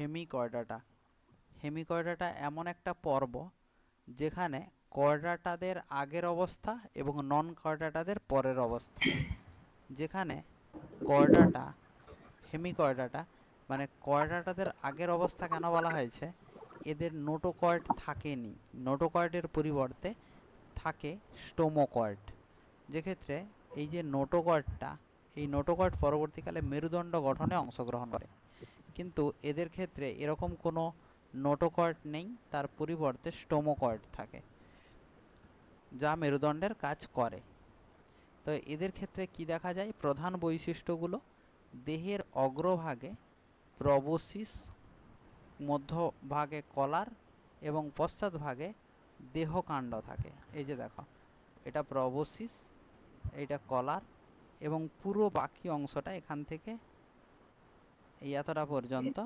Hemichordata. Hemichordata এমন একটা পর্ব যেখানে কর্ডাটাদের আগের অবস্থা এবং নন কর্ডাটাদের পরের অবস্থা। যেখানে কর্ডাটা, হেমিকর্ডাটা মানে কর্ডাটাদের আগের অবস্থা কেন বলা হয়েছে? এদের নোটোকর্ড থাকেনি। নোটোকর্ডের পরিবর্তে থাকে স্টোমোকর্ড। যেক্ষেত্রে এই যে নোটোকর্ডটা, এই নোটোকর্ড পরবর্তীকালে মেরুদণ্ড গঠনে অংশগ্রহণ করে। কিন্তু এদের ক্ষেত্রে এরকম কোনো নোটোকর্ড নেই, তার পরিবর্তে স্টোমোকর্ড থাকে, যা মেরুদণ্ডের কাজ করে। তো এদের ক্ষেত্রে কি দেখা যায়? প্রধান বৈশিষ্ট্যগুলো, দেহের অগ্রভাগে প্রবসিস, মধ্যভাগে কলার এবং পশ্চাৎভাগে দেহকাণ্ড থাকে। এই যে দেখো, এটা প্রবসিস, এটা কলার এবং পুরো বাকি অংশটা এখান থেকে এই এতটা পর্যন্ত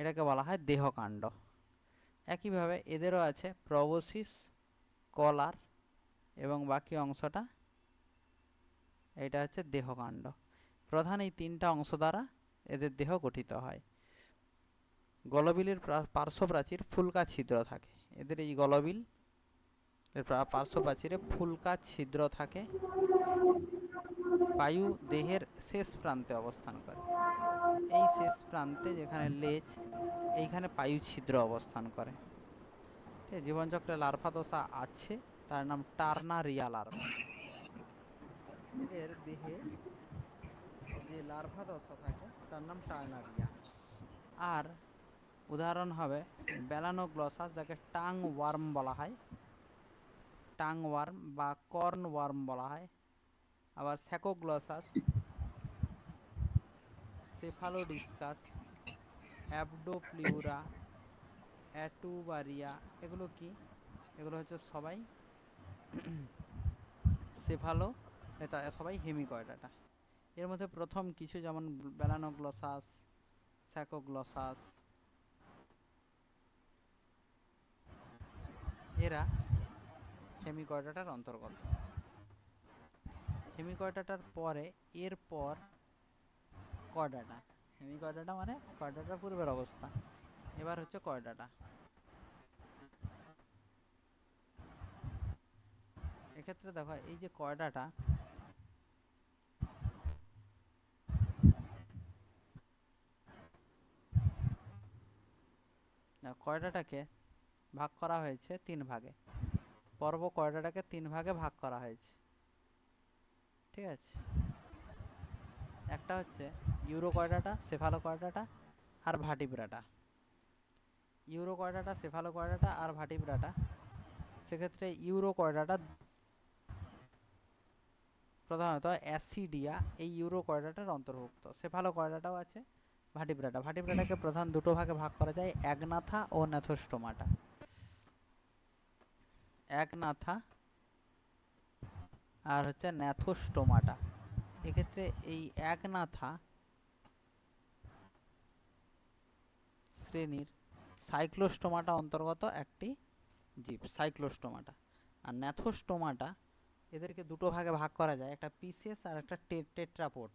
এটাকে বলা হয় দেহকাণ্ড। একইভাবে এদেরও আছে প্রবসিস কলার এবং বাকি অংশটা, এটা হচ্ছে দেহকাণ্ড। প্রধান এই তিনটা অংশ দ্বারা এদের দেহ গঠিত হয়। গলবিলের পার্শ্বপ্রাচীর ফুলকা ছিদ্র থাকে। এদের এই গলবিল পার্শ্বপ্রাচীরে ফুলকা ছিদ্র থাকে। বায়ু দেহের শেষ প্রান্তে অবস্থান করে। শেষ প্রান্তে যেখানে লেজ, এইখানে পায়ু ছিদ্র অবস্থান করে। ঠিক জীবনচক্রে লার্ভা দশা আছে, তার নাম টার্নারিয়া লার্ভা। এদের দেহে যে লার্ভা দশা থাকে, তার নাম টার্না টার্নারিয়া। আর উদাহরণ হবে ব্যালানোগ্লসাস, যাকে টাং ওয়ার্ম বলা হয়। টাং ওয়ার্ম বা কর্ন ওয়ার্ম বলা হয়। আবার স্যাকোগ্লসাস সেফালোডিসকাস অ্যাবডোপ্লিউরা অ্যাটুবারিয়া এগুলো কি? এগুলো হচ্ছে সবাই সেফালো এটা সবাই হেমিকয়ডাটা এর মধ্যে প্রথম কিছু যেমন ব্যালানোগ্লসাস স্যাকোগ্লসাস এরা হেমিকয়ডাটার অন্তর্গত। হেমিকয়ডাটার পরে, এরপর কর্ডাটা। হেমিকয়ডাটা মানে কর্ডাটার পূর্বের অবস্থা। এবার হচ্ছে কর্ডাটা। এক্ষেত্রে দেখো এই যে কয়ডাটা না, কয়ডাটাকে ভাগ করা হয়েছে তিন ভাগে। পর্ব কয়ডাটাকে তিন ভাগে ভাগ করা হয়েছে। ঠিক আছে? একটা হচ্ছে ইউরো কয়ডাটা সেফালো কয়ডাটা আর vertebrata urochordata cephalochordata আর ভাটিব্রাটা সেক্ষেত্রে ইউরো কয়ডাটা প্রধানত অ্যাসিডিয়া, এই ইউরো কয়ডাটার অন্তর্ভুক্ত। সেফালো কয়ডাটাও আছে ভাটিব্রাটা ভাটিব্রাটাকে প্রধান দুটো ভাগে ভাগ করা যায়, একনাথা ও ন্যাথোস্টোমাটা একনাথা আর হচ্ছে ন্যাথোস্টোমাটা এক্ষেত্রে এই এক একনাথা শ্রেণির সাইক্লোস্টোমাটা অন্তর্গত একটি জীব, সাইক্লোস্টোমাটা। আর ন্যাথোস্টোমাটা এদেরকে দুটো ভাগে ভাগ করা যায়, একটা পিসিএস আর একটা টেট্রাপোড।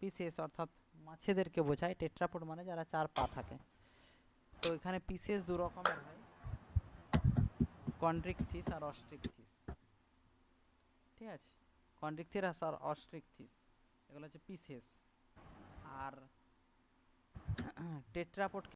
পিসিএস অর্থাৎ মাছেদেরকে বোঝায়, টেট্রাপোড মানে যারা চার পা থাকে। তো এখানে পিসিএস দু রকমের হয়, কন্ড্রিকথিস আর অস্ট্রিকথিস। ঠিক আছে? কন্ড্রিকথিরাস আর অস্ট্রিকথিস এগুলো হচ্ছে পিসেস আর টেট্রাপোড